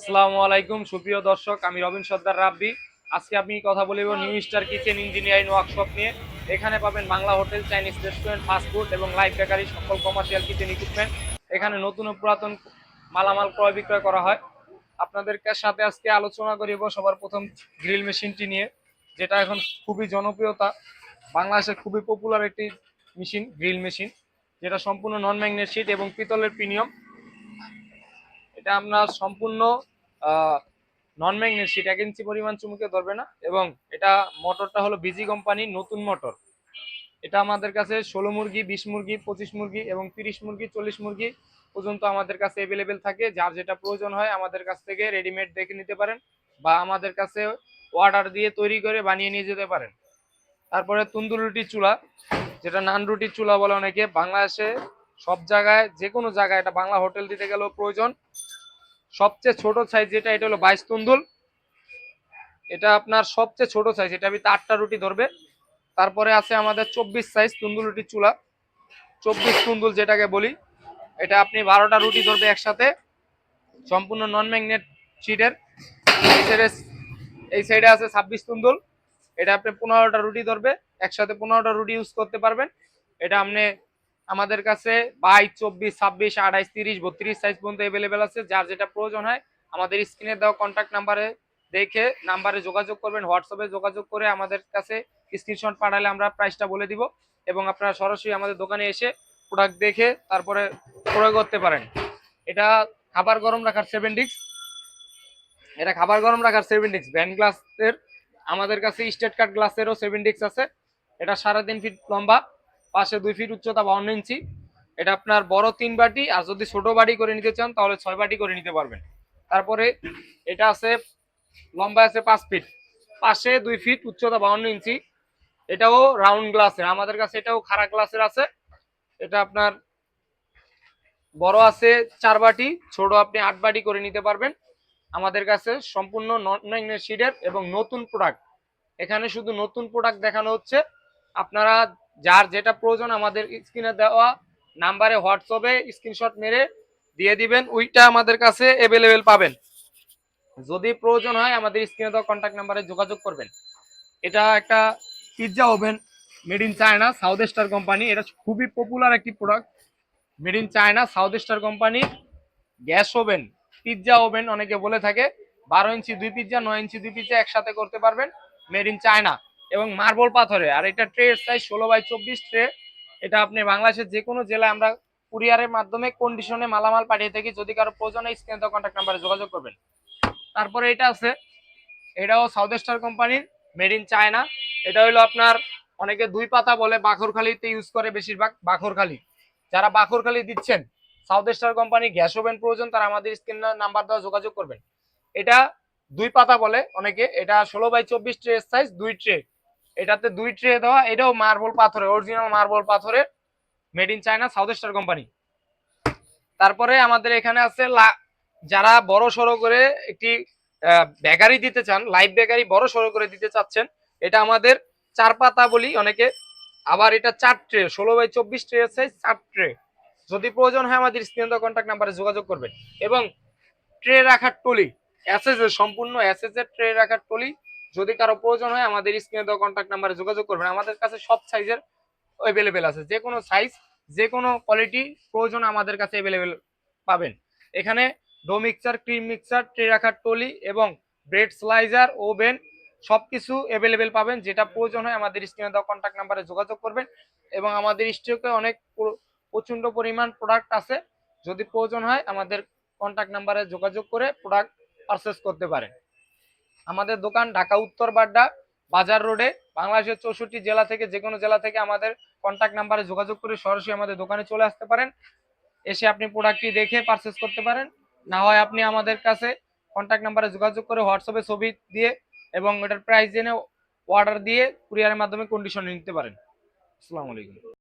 আসসালামু আলাইকুম, সুপ্রিয় দর্শক, আমি রবিন সর্দার রাব্বি। আজকে আমি কথা বলিব new star kitchen engineering workshop নিয়ে। এখানে পাবেন Bangla hotel, Chinese restaurant fast food এবং লাইফ বেকারি, সকল কমার্শিয়াল কিচেন ইকুইপমেন্ট এখানে নতুন ও পুরাতন মালামাল ক্রয় বিক্রয় করা হয়। আপনাদের সাথে আজকে আলোচনা করিব সবার প্রথম গ্রিল মেশিনটি নিয়ে, যেটা এখন খুবই জনপ্রিয়তা। বাংলাদেশের খুবই পপুলার একটি মেশিন, গ্রিল মেশিন, যেটা সম্পূর্ণ নন ম্যাগনেট শিট এবং পিতলের প্রিমিয়াম। এটা আপনার সম্পূর্ণ নন ম্যাগনেট শিট এক ইঞ্চি পরিমাণ চুমুকে ধরবে না এবং এটা মোটরটা হলো বিজি কোম্পানি নতুন মোটর এটা আমাদের কাছে ষোলো মুরগি, বিশ মুরগি, পঁচিশ মুরগি এবং তিরিশ মুরগি, চল্লিশ মুরগি পর্যন্ত আমাদের কাছে অ্যাভেলেবেল থাকে। যার যেটা প্রয়োজন হয় আমাদের কাছ থেকে রেডিমেড দেখে নিতে পারেন বা আমাদের কাছে অর্ডার দিয়ে তৈরি করে বানিয়ে নিয়ে যেতে পারেন। তারপরে তন্দুর রুটির চুলা, যেটা নান রুটির চুলা বলে অনেকে। বাংলাদেশে সব জায়গায় যে কোনো জায়গায় এটা বাংলা হোটেল দিতে গেলেও প্রয়োজন। সবচেয়ে ছোট সাইজ যেটা, এটা হলো বাইশ তুন্দুল। এটা আপনার সবচেয়ে ছোট সাইজ এটা ভিতরে আটটা রুটি ধরবে। তারপরে আছে আমাদের চব্বিশ সাইজ তুন্দুল রুটির চুলা। চব্বিশ তুন্দুল যেটাকে বলি, এটা আপনি বারোটা রুটি ধরবে একসাথে। সম্পূর্ণ নন ম্যাগনেট শিটের এই সাইডে এই সাইডে আছে ছাব্বিশ তুন্দুল। এটা আপনি পনেরোটা রুটি ধরবে। একসাথে পনেরোটা রুটি ইউজ করতে পারবেন। এটা আপনি আমাদের কাছে বাইশ, চব্বিশ, ছাব্বিশ, আঠাইশ, তিরিশ, বত্রিশ সাইজ পর্যন্ত অ্যাভেলেবেল আছে। যার যেটা প্রয়োজন হয়, আমাদের স্ক্রিনে দেওয়া কন্ট্যাক্ট নাম্বারে দেখে নাম্বারে যোগাযোগ করবেন হোয়াটসঅ্যাপে যোগাযোগ করে আমাদের কাছে স্ক্রিনশট পাঠালে আমরা প্রাইসটা বলে দিব এবং আপনারা সরাসরি আমাদের দোকানে এসে প্রোডাক্ট দেখে তারপরে প্রয়োগ করতে পারেন। এটা খাবার গরম রাখার সেভেন ডিক্স এটা খাবার গরম রাখার সেভেন ডিক্স ভ্যান গ্লাসের আমাদের কাছে স্টেট কার্ড গ্লাসেরও সেভেন ডিক্স আছে। এটা সাড়ে তিন ফিট লম্বা। পাশে দুই ফিট উচ্চতা বাউন্ন ইঞ্চি। এটা আপনার বড় তিন বাটি, আর যদি ছোট বাটি করে নিতে চান, তাহলে ছয় বাটি করে নিতে পারবেন। তারপরে এটা আছে লম্বা আছে পাঁচ ফিট পাশে দুই ফিট উচ্চতা বাউন্ন ইঞ্চি। এটাও রাউন্ড গ্লাসের আমাদের কাছে এটাও খারাপ গ্লাসের আছে। এটা আপনার বড় আছে চার বাটি, ছোট আপনি আট বাটি করে নিতে পারবেন। আমাদের কাছে সম্পূর্ণ নন ম্যাগনেট শিটের এবং নতুন প্রোডাক্ট এখানে শুধু নতুন প্রোডাক্ট দেখানো হচ্ছে। আপনারা যার যেটা প্রয়োজন আমাদের স্ক্রিনে দেওয়া নাম্বারে হোয়াটসঅ্যাপে স্ক্রিনশট মেরে দিয়ে দিবেন, ওইটা আমাদের কাছে অ্যাভেলেবেল পাবেন। যদি প্রয়োজন হয় আমাদের স্ক্রিনে দেওয়া কন্ট্যাক্ট নাম্বারে যোগাযোগ করবেন। এটা একটা pizza oven made in China South Star company এটা খুবই পপুলার একটি product made in China South Star company gas oven pizza oven অনেকে বলে থাকে, বারো ইঞ্চি দুই পিৎজা নয় ইঞ্চি দুই পিৎজা একসাথে করতে পারবেন। মেড ইন চায়না এবং মার্বল পাথরে। আর এটা ট্রে সাইজ ষোলো বাই চব্বিশ ট্রে। এটা আপনি বাংলাদেশের যে কোনো জেলায় আমরা কুরিয়ারের মাধ্যমে কন্ডিশনে মালামাল পাঠিয়ে থাকি। যদি কারও প্রয়োজন হয়, স্ক্রিনে দেওয়া কন্ট্যাক্ট নাম্বারে যোগাযোগ করবেন। তারপরে এটা আছে। এটাও সাউথ স্টার কোম্পানির মেড ইন চায়না এটা হলো আপনার অনেকে দুই পাতা বলে বাখরখালিতে ইউজ করে বেশিরভাগ, বাখরখালি। যারা বাখরখালি দিচ্ছেন South Star company gas oven প্রয়োজন, তারা আমাদের স্ক্রিন নাম্বার দেওয়া যোগাযোগ করবেন। এটা দুই পাতা বলে অনেকে। এটা ষোলো বাই চব্বিশ ট্রে সাইজ দুই ট্রে। এটাতে দুই ট্রে দেওয়া, এটাও মার্বল পাথরে অরিজিনাল মার্বল পাথরের made in China South Star company তারপরে আমাদের এখানে আছে যারা বড় সড়ো করে একটি বেকারি দিতে চান লাইভ বেকারি বড় সড়ো করে দিতে চাচ্ছেন, এটা আমাদের চার পাতা বলি অনেকে, আবার এটা চার ট্রে ষোলো বাই চব্বিশ ট্রে সাইজ চার ট্রে যদি প্রয়োজন হয় আমাদের স্ক্রিন কন্ট্যাক্ট নাম্বারে যোগাযোগ করবেন। এবং ট্রে রাখার টলি এর, সম্পূর্ণ এর ট্রে রাখার টলি যদি কারও প্রয়োজন হয় আমাদের স্ক্রিনে দেওয়া কন্ট্যাক্ট নাম্বারে যোগাযোগ করবেন। আমাদের কাছে সব সাইজের অ্যাভেলেবেল আছে। যে কোনো সাইজ যে কোনো কোয়ালিটি প্রয়োজন আমাদের কাছে অ্যাভেলেবেল পাবেন। এখানে dough mixer cream mixer tray রাখার টলি এবং ব্রেড স্লাইজার ওভেন সব কিছু অ্যাভেলেবেল পাবেন। যেটা প্রয়োজন হয় আমাদের স্ক্রিনে দেওয়া কন্ট্যাক্ট নাম্বারে যোগাযোগ করবেন এবং আমাদের স্টকে অনেক প্রচণ্ড পরিমাণ প্রোডাক্ট আছে। যদি প্রয়োজন হয় আমাদের কন্ট্যাক্ট নাম্বারে যোগাযোগ করে প্রোডাক্ট পারচেস করতে পারেন। আমাদের দোকান ঢাকা উত্তর বাড্ডা, বাজার রোডে, বাংলাদেশের চৌষট্টি জেলা থেকে যে কোনো জেলা থেকে আমাদের কন্ট্যাক্ট নাম্বারে যোগাযোগ করে সরাসরি আমাদের দোকানে চলে আসতে পারেন। এসে আপনি প্রোডাক্টটি দেখে পারচেস করতে পারেন। না হয় আপনি আমাদের কাছে কন্ট্যাক্ট নাম্বারে যোগাযোগ করে হোয়াটসঅ্যাপে ছবি দিয়ে এবং এটার প্রাইস জেনে অর্ডার দিয়ে কুরিয়ারের মাধ্যমে কন্ডিশনে নিতে পারেন। আসসালামু আলাইকুম।